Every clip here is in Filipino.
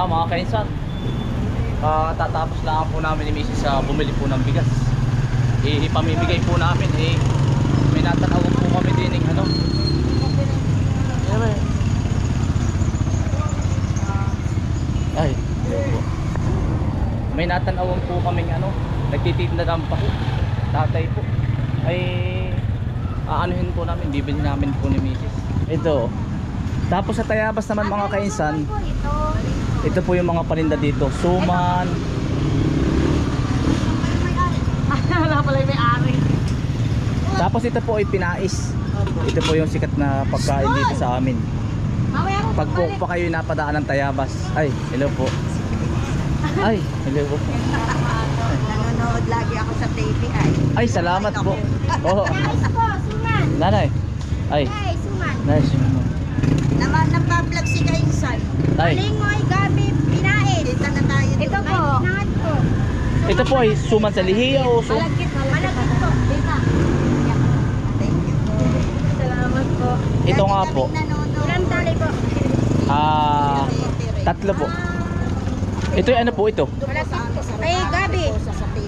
Ah, mga kainsan. Ah, tatapos lang po namin ni Mrs. sa bumili po ng bigas. Eh, ipamimigay po namin. Eh, may natanawan po kami din ng ano. Ano? Ay, po. May natanawan po kaming ano, nagtitinda ng paho. Tatay po. Ay, aanuhin po namin, bibili namin po ni Mrs. Ito. Tapos sa Tayabas naman mga kainsan, Ito. po yung mga paninda dito. Suman. Wala pala yung may-ari. Tapos ito po ay pinais. Ito po yung sikat na pagkain dito sa amin. Pag po pa kayo napadaan ng Tayabas. Ay, hello po. Ay, hello po. Nanonood lagi ako sa TV ay. Salamat po. Oh, po, suman. nanay. Ay, suman. nice. Naman nagpa-vlog si Kainsan. Ay, Lingoy, gabi, pinain. Kita na tayo. Ito po. Po. ito po ay suman sa lihiya o sum... Malagkit, malagkit po. Dita. Thank you po. Salamat po. Ito nga po. Ilang tali po? Ah, tatlo po. Ito ano po ito. Po. Ay, gabi.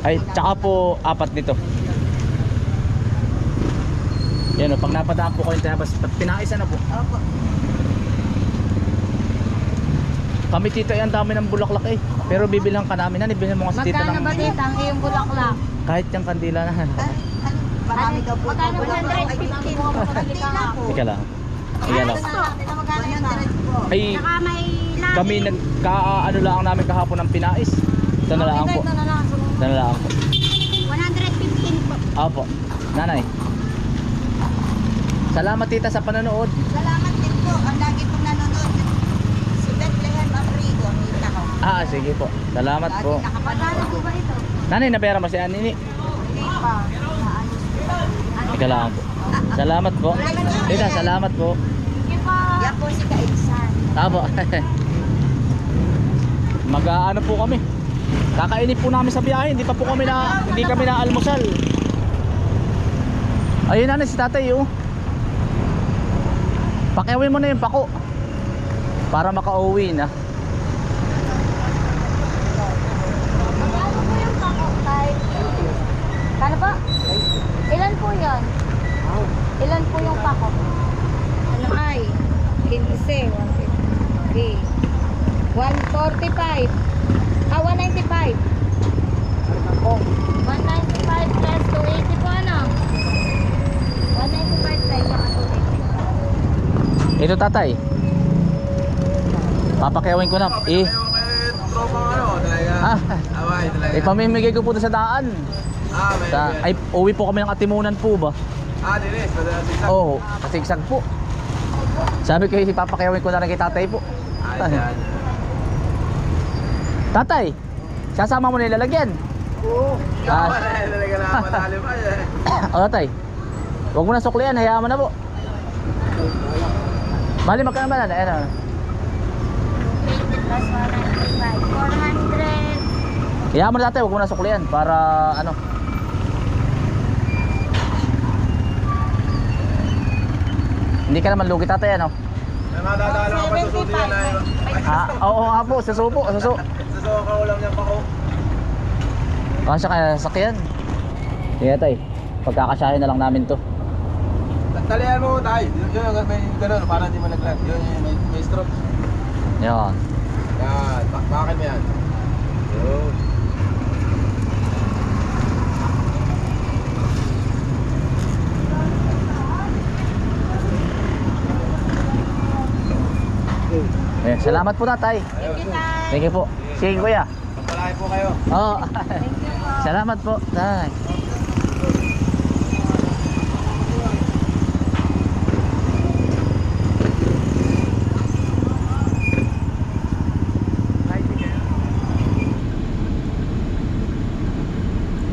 Ay, tsaka po apat nito. Yan o, pag napadaan po kayo ng Tayabas, pag pinais na po. Opo. Kami tito ay ang dami ng bulaklak eh. Pero bibilang ka namin na, bibilang mo kasi tito Magkano ng... ba dito ang iyong bulaklak? Kahit yung kandila na. Marami daw po. Magkano Ay, 150? Hindi na po. Teka lang. Teka lang. Magkano ito? 100 po. Ay, Saka may lalim. kami nagka ano lang namin kahapon ng pinais. Ito na lang po. Ito na lang. Ito na lang po. 115 po. Opo. Nanay. Salamat tita sa panonood. Salamat din po. Ang lagi pong nanonood. Si Bethlehem Abrigo. Kita ko. Ah, sige po. Salamat po. Magkano po ba ito? Nanay, napera mo si Anini. Hindi pa. Ika lang po. Salamat po. Tita, salamat po. Yan po si Kainsan. Tama. Mag-aano po kami. Kakainip po namin sa biyahe, hindi pa po kami na hindi kami na almusal. Ayun na si tatay oh. Pakiawin mo na yung pako. Para makauwi na. Magkano po yung pako? Kahit... Kano po? Ilan po yon? Ilan po yung pako? Ano ay? 15. 150. 145. Ah, 195. Oh. 195 plus 280 po ano? 195 plus saka 280. Ito tatay. Papakiawin ko na. Eh, ah, Away, talaga. ipamimigay ko po sa daan. Ah, may Sa, ay, uwi po kami ng Atimunan po ba? Ah. Padala sa Oo, oh, kasigsag po. Sabi ko, ipapakiyawin ko na lang kay tatay po. Ay, yan. Tatay, sasama mo na ilalagyan. Oo. Ah. Yaman eh, talaga na malalim ay eh. o tatay, huwag mo na suklian, hayaan mo na po. Bali, magkano ba na? 280 plus 195. 400. Hayaan mo na tatay, huwag mo na suklian para ano. Hindi ka naman lugi tatay ano? May madadala ka pa sa susi yan ay. Ah, oo nga po, suso po, suso. Sa soka ulam niya pa ko. Kasya kaya sakyan. Sige tay, pagkakasyahin na lang namin to. Talihan mo tayo. Yun yung may ganun, para hindi malaglag. Yun yung may, may stroke. Yan. Yan, ba- bakit mo yan? Yun. Ayan, salamat po tatay. Ayun. Thank you po. Sige kuya. Pagpalain po kayo. Oo. salamat po. Tay.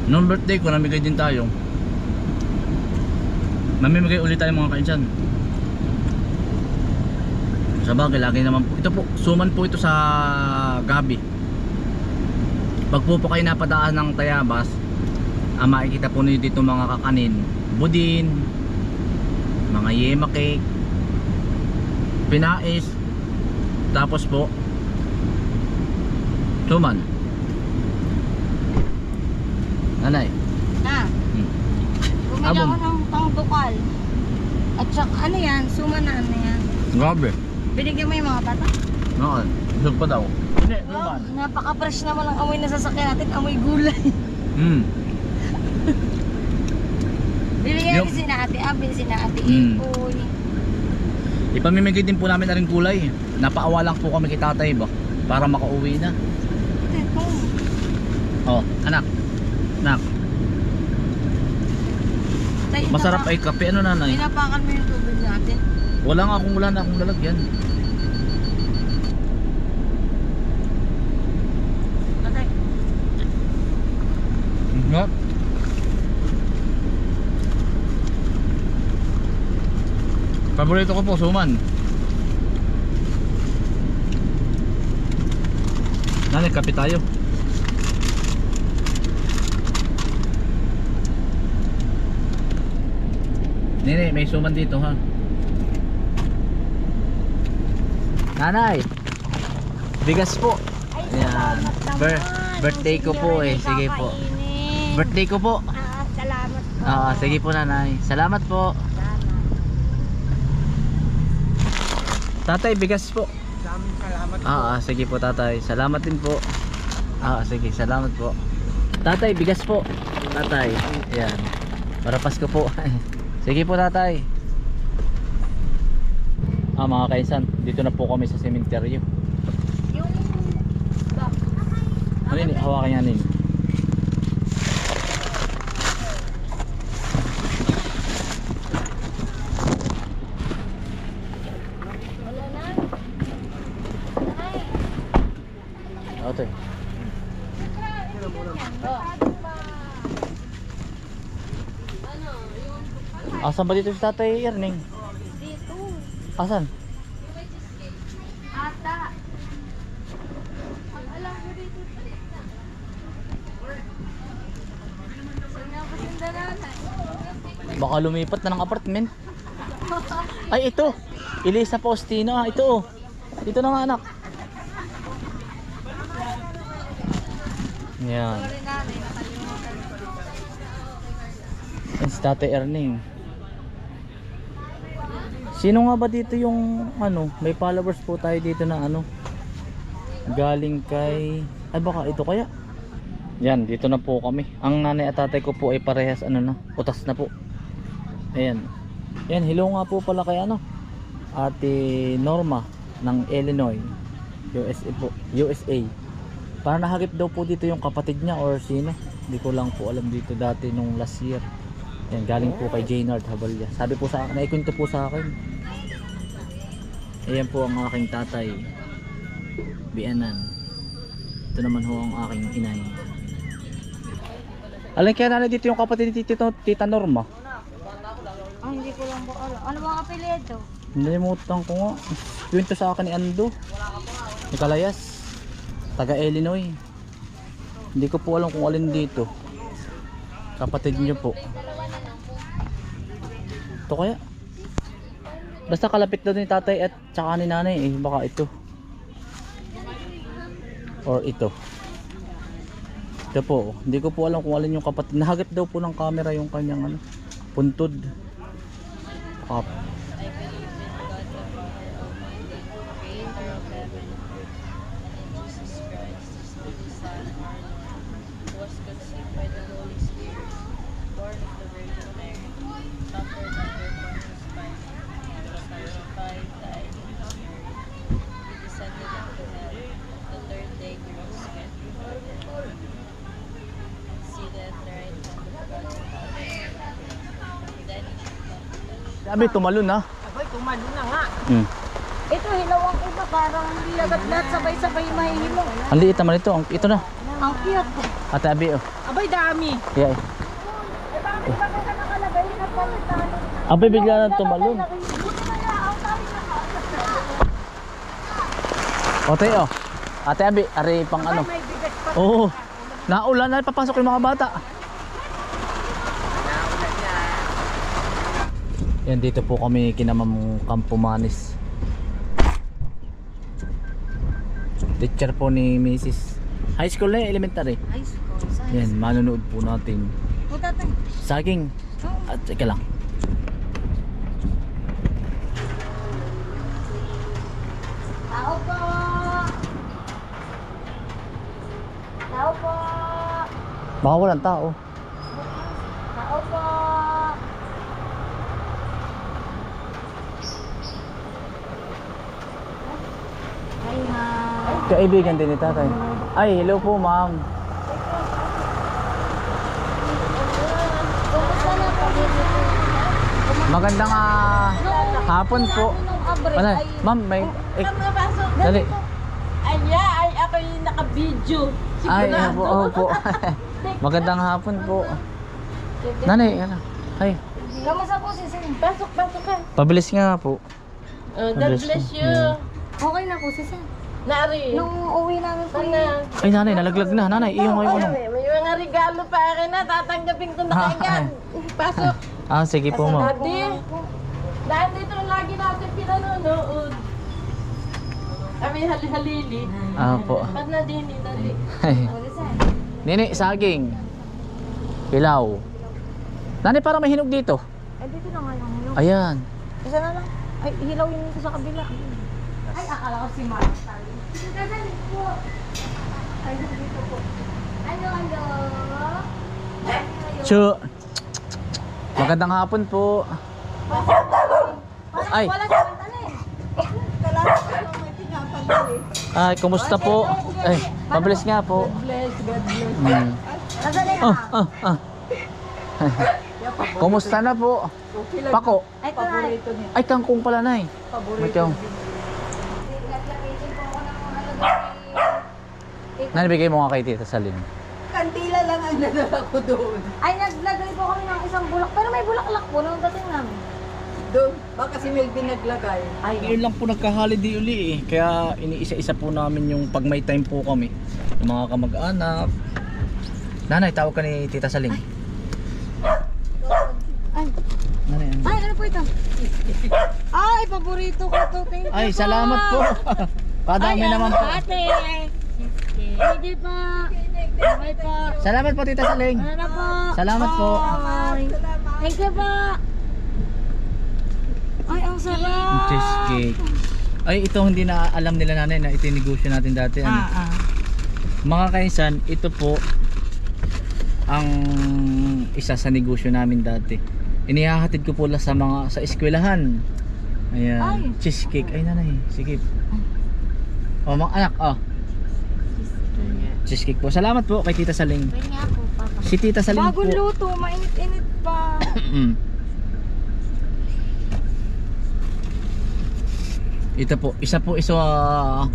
Noong birthday ko, namigay din tayo. Mamimigay ulit tayo mga kainsan. Sa bagay, lagi naman po. Ito po, suman po ito sa gabi. Pag po po kayo napadaan ng Tayabas, ah, makikita po niyo dito mga kakanin. Budin, mga yema cake, pinais, tapos po, Suman. Nanay. Na. Hmm. Bumili ako ng pangbukal. At saka ano yan, suma na ano yan. Grabe. Binigyan mo yung mga bata? Noon. Busog pa daw. Hindi, Wow, suman. napaka-fresh naman ang amoy na sasakyan natin, amoy gulay. Hmm. Bibigyan Yung- natin si Ate Abi, si Ate Mm. Ipoy. Ipamimigay din po namin na rin kulay. Napaawa lang po kami kay tatay ba? Para makauwi na. Ito. Oh, anak. Anak. Tay, Masarap ay kape. Ano nanay? Pinapakan mo yung tubig natin. Wala nga akong wala na akong lalagyan. Paborito ko po, suman. Nanay, kape tayo. Nene, may suman dito ha. Nanay, bigas po. Ay, Ayan. Bir- birthday ko po eh. Sige po. Birthday ko po. Ah, salamat po. Ah, sige po nanay. Salamat po. Tatay, bigas po. Salamat Ah, ah, sige po tatay. Salamat din po. Ah, sige, salamat po. Tatay, bigas po. Tatay. Ayan. Para Pasko po. sige po tatay. Ah, mga kaisan, dito na po kami sa sementeryo. Yung... Ano yun? Hawakan yan yun. Wala na. Ay. Ate. Asan ba dito si tatay Erning? Dito. Asan? Ata. Ang alam mo dito. Baka lumipat na ng apartment. Ay, ito. Elisa Faustino. Ah, ito. oh. Dito na nga anak. Yan. Ko. Yan si Tate Erning. Sino nga ba dito yung ano, may followers po tayo dito na ano galing kay ay baka ito kaya? Yan dito na po kami. Ang nanay at tatay ko po ay parehas ano na utas na po. Ayan. Yan hello nga po pala kay ano ate Norma ng Illinois USA po USA para nahagip daw po dito yung kapatid niya or sino hindi ko lang po alam dito dati nung last year yan galing po kay Jaynard Habalya sabi po sa akin naikwento po sa akin ayan po ang aking tatay Bianan ito naman ho ang aking inay Alam kaya nanay dito yung kapatid ni Tito, Tita Norma Ah, hindi ko lang po alam. Ano mga apelyido? Nalimutan ko nga. Kwento sa akin ni Ando. Ni Kalayas. Taga Illinois. Hindi ko po alam kung alin dito. Kapatid niyo po. Ito kaya? Basta kalapit daw ni tatay at tsaka ni nanay eh. Baka ito. Or ito. Ito po. Hindi ko po alam kung alin yung kapatid. Nahagip daw po ng camera yung kanyang ano, puntod. Up. Sabi, tumalon ha. Aboy, tumalo na nga. Hmm. Ito, hilaw ang iba. Parang lagat lahat sabay-sabay mahihilo. Ang liit naman ito. Ang- Ito na. Ang cute. Ate Abi, oh. Abay, dami. Yeah. Eh, bakit ba ka nakalagay na palitan? Abi, bigla na tumalon. Ote, oh. Ate Abi, ari pang ano. Oo. Naulan na papasok yung mga bata. Yan dito po kami kinamam Campomanes. Teacher po ni Mrs. High school na yun, elementary. Ay, school. Yan, manonood po natin. Tayo. Saging. At teka lang. Tao po! Tao po! Baka walang. Tao po! Hi, ma'am. Kaibigan din ni tatay. Ay, hello po ma'am. Magandang ah, hapon po. Ay... ma'am, may... Eh, dali. Ay, yeah, ay ako yung naka-video. Ay, ano po, oh, po. Magandang hapon po. Nanay, ano? Ay, Kamusta po si Sen? Pasok, pasok ka. pabilis nga po. Oh, God Bless you. Yeah. Okay na po si Sen. Nari. Nung uwi namin po Sana. Ay, nanay, nalaglag na. Nanay, iyo ngayon ano. May, may mga regalo pa akin na. Tatanggapin ko na Ah, kagad. Pasok. Ah, sige po ma'am. Daddy. Dahil dito lagi natin pinanonood. Kami hali-halili. Ah, po. Ba't na din, dali. Nini, saging. Pilaw. Nanay, parang may hinog dito. Ay, dito na nga yung hilong. Ayan. Isa na lang. Ay, hilaw yun dito sa kabila. Ay, akala ko si Mark. Dadali po. Dito po. Ano, ano? Chu. Magandang hapon po. Ay. Wala sa kanta na eh. Ay, kumusta po? Ay, pabilis nga po. Bless, God bless. Ah, ah. Kumusta na po? Pako. Ay, kangkong pala na eh. May kang. Naglagay din po ako ng ano doon. Nanibigay mo nga kay Tita Salim. Kantila lang ang nadala ko doon. Ay, naglagay po kami ng isang bulak. Pero may bulaklak po nung dating namin. Doon. Baka si Melvin naglagay. Ay, ngayon lang po nagka-holiday uli eh. Kaya iniisa-isa po namin yung pag may time po kami. Yung mga kamag-anak. Nanay, tawag ka ni Tita Saling. Ay, Nanay, ano? ay, ano po ito? Ay, paborito ko to. Thank you Ay, salamat po. Kadami Ay, naman po. Ate. Hindi pa. Okay po. Salamat po Tita Saling. Na po? Salamat po. Bye. Thank you po. Ay, ang sarap. Cheesecake. Ay, ito hindi na alam nila nanay na ito yung negosyo natin dati. Ano? Ah, ah. Mga kainsan, ito po ang isa sa negosyo namin dati. Inihahatid ko po lang sa mga sa eskwelahan. Ayan. Ay. Cheesecake. Ay nanay, sige. Oh, mga anak, oh. Cheesecake po. Salamat po kay Tita Saling. Pwede nga po, papa. Si Tita Saling Bagong po. luto, mainit-init pa. Mm. Ito po, isa po isa ah,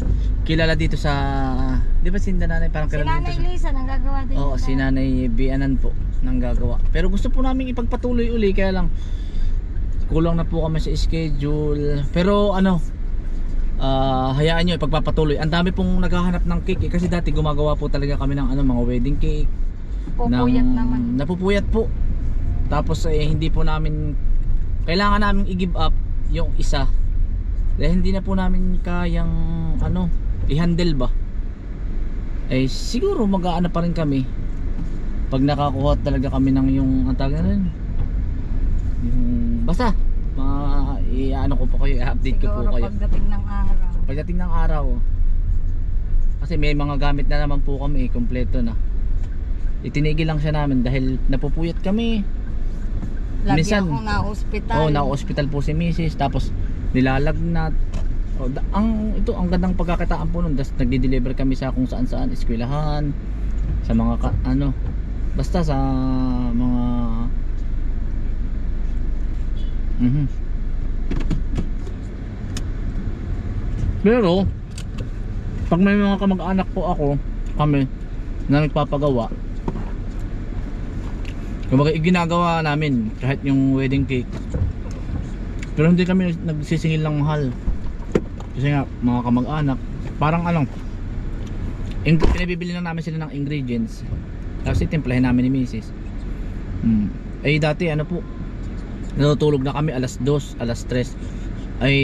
kilala dito sa Di ba si nanay parang Si kilala Nanay dito sa Lisa, nanggagawa din. Oo, yun si na. Nanay Bianan po nang gagawa. Pero gusto po namin ipagpatuloy uli kaya lang kulang na po kami sa schedule. Pero ano, ah hayaan nyo ipagpapatuloy. Ang dami pong naghahanap ng cake eh, kasi dati gumagawa po talaga kami ng ano mga wedding cake. Pupuyat ng- naman. Napupuyat po. Tapos eh, hindi po namin kailangan namin i-give up yung isa. Dahil hindi na po namin kayang ano, i-handle ba. Eh siguro mag-aano pa rin kami. Pag nakakuha talaga kami ng yung ang tawag na rin. Yung basta mga i-ano ko po kayo, i-update ko po kayo. pagdating ng araw. Pagdating ng araw, kasi may mga gamit na naman po kami, kompleto na. Itinigil lang siya namin dahil napupuyat kami. Lagi Minsan- akong na-hospital. Oo, na-hospital po si Mrs. Tapos nilalagnat. Oh, da- ang ito ang gandang pagkakataan po nun. Das, nagde-deliver kami sa kung saan saan, eskwelahan, sa mga ka, ano, basta sa mga Mhm. Pero pag may mga kamag-anak po ako, kami na nagpapagawa, Kumbaga ginagawa namin kahit yung wedding cake. Pero hindi kami nagsisingil ng mahal. Kasi nga mga kamag-anak, parang ano, ing- pinabibili lang namin sila ng ingredients. Tapos itimplahin namin ni Mrs. Hmm. Eh dati ano po, natutulog na kami alas 2, alas 3. Ay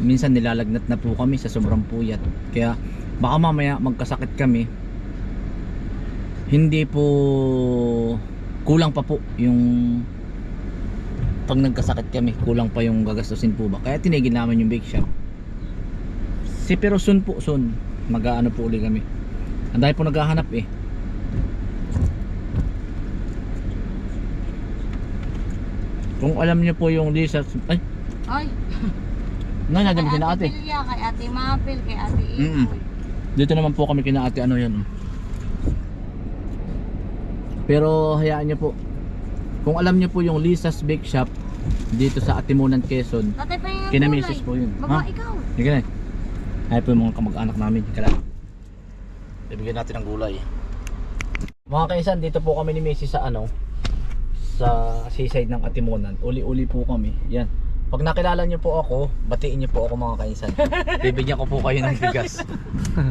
minsan nilalagnat na po kami sa sobrang puyat. Kaya baka mamaya magkasakit kami hindi po kulang pa po yung pag nagkasakit kami kulang pa yung gagastusin po ba. Kaya tinigil namin yung bake shop. Si pero soon po soon mag-aano po uli kami. Ang dahil po naghahanap eh. Kung alam niyo po yung Lisa ay Ay, no, nandiyan kay mo si na ate Pilya, kay ate Mapil, kay ate Mm-mm. Ikoy. Dito naman po kami kina ate ano yan. oh. Pero hayaan niyo po. Kung alam niyo po yung Lisa's Bake Shop dito sa Atimunan, Quezon. Tatay pa yung Kina gulay. Mrs. po yun. Baba, Ha? ikaw. Sige na. Ay po yung mga kamag-anak namin. Kala. Bibigyan natin ng gulay. Mga kaisan, dito po kami ni Mrs. sa ano sa seaside ng Atimunan. Uli-uli po kami. Yan. Pag nakilala niyo po ako, batiin niyo po ako mga kaisan. Bibigyan ko po kayo ng bigas.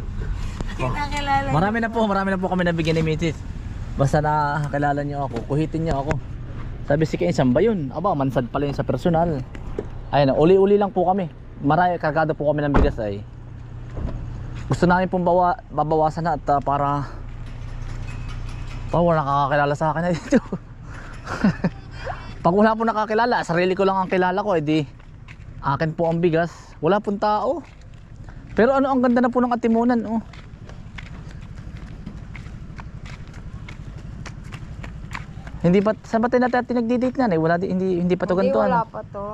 Nakilala. Marami na po, marami na po kami nabigyan ni Mrs. Basta nakakilala niyo ako, kuhitin niyo ako. Sabi si Kainsan ba yun? Aba, mansad pala yun sa personal. Ayun, uli-uli lang po kami. Marami, kargado po kami ng bigas ay. Gusto namin pong bawa, babawasan na at ah, para pa wala nakakakilala sa akin na dito. Pag wala po nakakilala, sarili ko lang ang kilala ko, edi akin po ang bigas. Wala pong tao. Pero ano ang ganda na po ng atimunan, oh. Hindi pa saan ba tayo natin nagdi-date na? Eh? Wala di, hindi hindi pa to Hindi, ganito wala ano. pa to.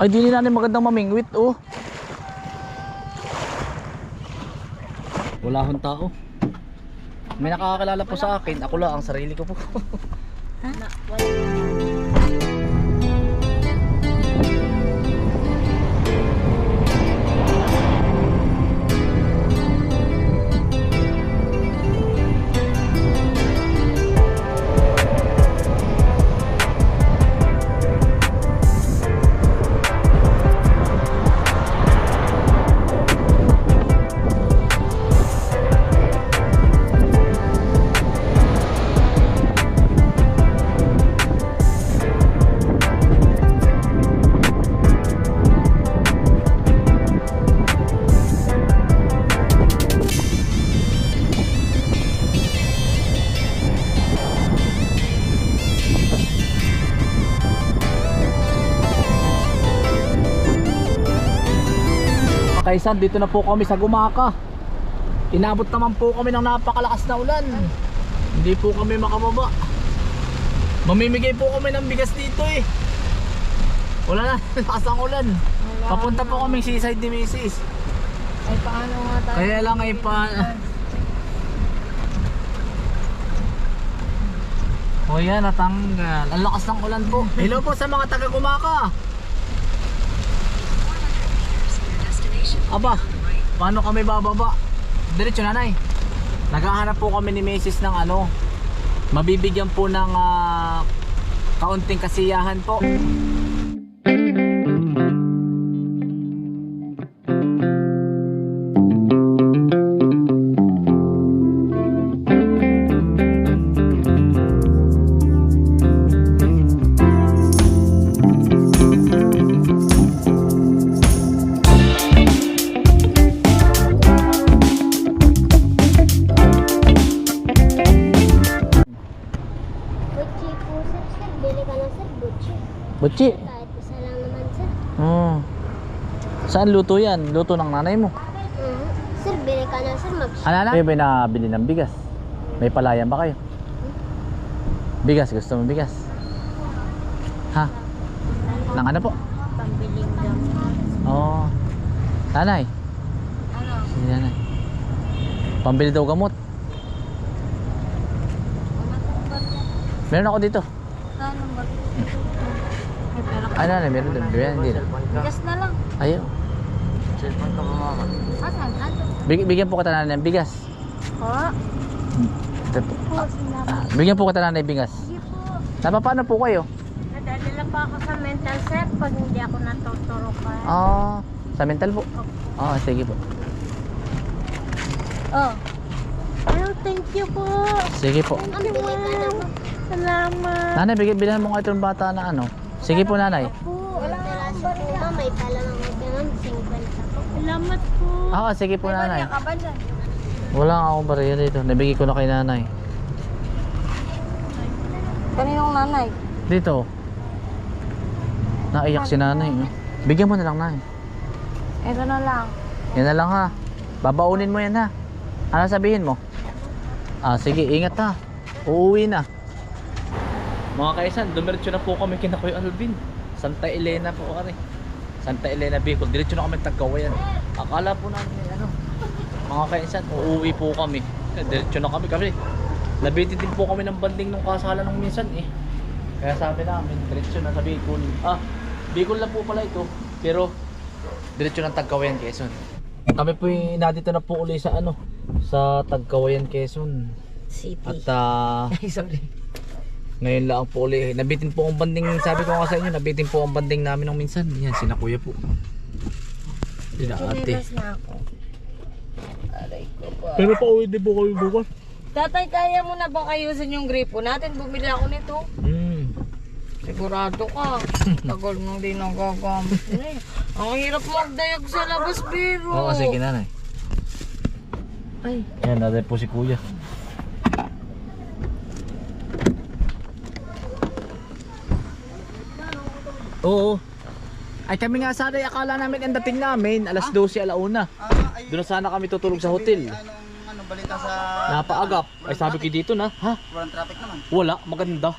Ay di na natin magandang mamingwit oh. Wala hong tao. May nakakakilala po sa akin. Ako lang ang sarili ko po. Na, wala. Kaisan, dito na po kami sa Gumaka. Inabot naman po kami ng napakalakas na ulan. Hindi po kami makababa. Mamimigay po kami ng bigas dito eh. Wala na, lakas ang ulan. Papunta po kaming seaside ni Mrs. Ay, paano nga tayo? Kaya lang ay pa... O yan, natanggal. Ang lakas ng ulan po. Hello po sa mga taga Gumaka. Aba, paano kami bababa? Diretso nanay. Naghahanap po kami ni Mrs. ng ano, mabibigyan po ng ah, kaunting kasiyahan po. Saan luto yan? Luto ng nanay mo. Mhm. Sir, bili ka na, sir. Mag Ano na? Kayo ba nabili ng bigas? May palayan ba kayo? Bigas, gusto mo bigas? Ha? Nang ano po? Pambiling gamot. Oo. Oh. Nanay. Ano? Si nanay. Pambili daw gamot. Meron ako dito. Ano ba? Ay, pero Ay, nanay, meron din. Meron din. bigas na lang. Ayaw. Cellphone ka ba mama? Asan? Big, bigyan po kita nanay ng bigas. Po? Ito po. Po, sinabi. Ah, bigyan po kita nanay ng bigas. Sige po. Napapano po kayo? Nadadala pa ako sa mental set pag hindi ako natuturukan. Ah, sa mental po. Ah, sige po. Oh. Anong Thank you po. Sige po. Thank you, ma'am. Salamat. Nanay, bigyan bilhan mo nga itong bata na ano. Sige po nanay. Po, Salamat po. Ah, sige po nanay. ka ba dyan? Wala nga akong bariya dito. Nabigay ko na kay nanay. Kaninong nanay? Dito. Naiyak si nanay. Bigyan mo na lang nanay. Ito na lang. Yan na lang ha. Babaunin mo yan ha. Ano sabihin mo? Ah, sige, ingat ha. Uuwi na. Mga kaisan, dumiretso na po kami kina Kuya Alvin. Santa Elena po kami. Santa Elena Bicol. Diretso na kami Tagkawayan. Akala po namin eh, ano. Mga kaisan, uuwi po kami. Diretso na kami kasi. Nabitin din po kami ng banding nung kasalan nung minsan eh. Kaya sabi namin, diretso na sa Bicol. Ah, Bicol lang po pala ito. Pero, diretso ng Tagkawayan, Quezon. Kami po yung nadito na po uli sa ano, sa Tagkawayan, Quezon. City. At ah, Sorry. ngayon lang po uli. Nabitin po ang banding, sabi ko nga sa inyo, nabitin po ang banding namin nung minsan. Yan, sina kuya po. Sina ate. Chinelas na ako. Aray ko pa. Pero pa uwi din po kayo bukas. Tatay, kaya mo na ba ayusin yung gripo natin? Bumili ako nito. Hmm. Sigurado ka. Tagal nang di nagagamit na eh. Ang hirap magdayag sa labas, biro. Oo, sige nanay. Ay, Yan, natin po si kuya. Oo. Ay kami nga sana, akala namin ang dating namin, alas 12 alauna. Ah, ay, Doon na sana kami tutulog sa hotel. anong ano, balita sa... Napaagap. Ay sabi ko dito na, ha? Walang traffic naman. Wala, maganda.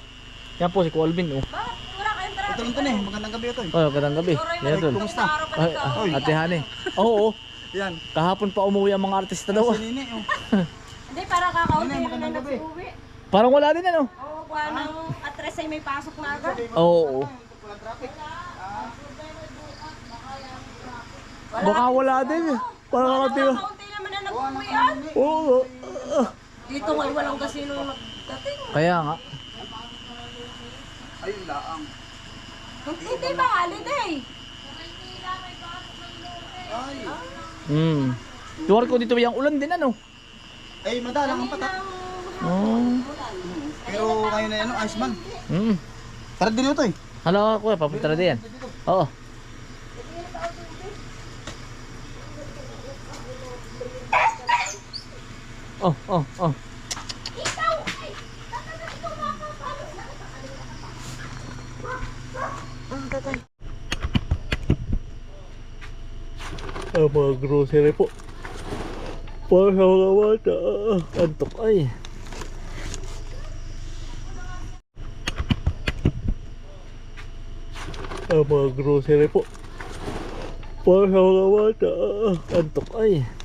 Yan po si Colvin, oh. Ito lang to eh, magandang gabi ito eh. Oh, magandang gabi. Yan doon. Kumusta? Ay, ah, ate Hane. Oo, oh, Yan. kahapon pa umuwi ang mga artista daw. ah. Si Nini, oh. Hindi, para kakaunti Nini, na magandang gabi. uwi. Parang wala din ano. Oo, kuha ng atres ay may pasok na agad. Oo. Baka wala din. eh. Parang kakati. Kaunti naman na nag-uwian. Oo. Dito ngayon walang kasino nagdating. Kaya nga. Ay, laang. Hindi ba holiday? Ay. Hmm. Tuwar ko dito yung ulan din ano. Ay, madalang ang patak. Oh. Pero ngayon na ano, Iceman. Hmm. Tara din ito eh. Hala ko, papunta na din. Oo. Oh, oh, oh. Ang mga grocery po. Para sa mga bata. Antok ay. Ang mga grocery po. Para sa mga bata. Antok ay.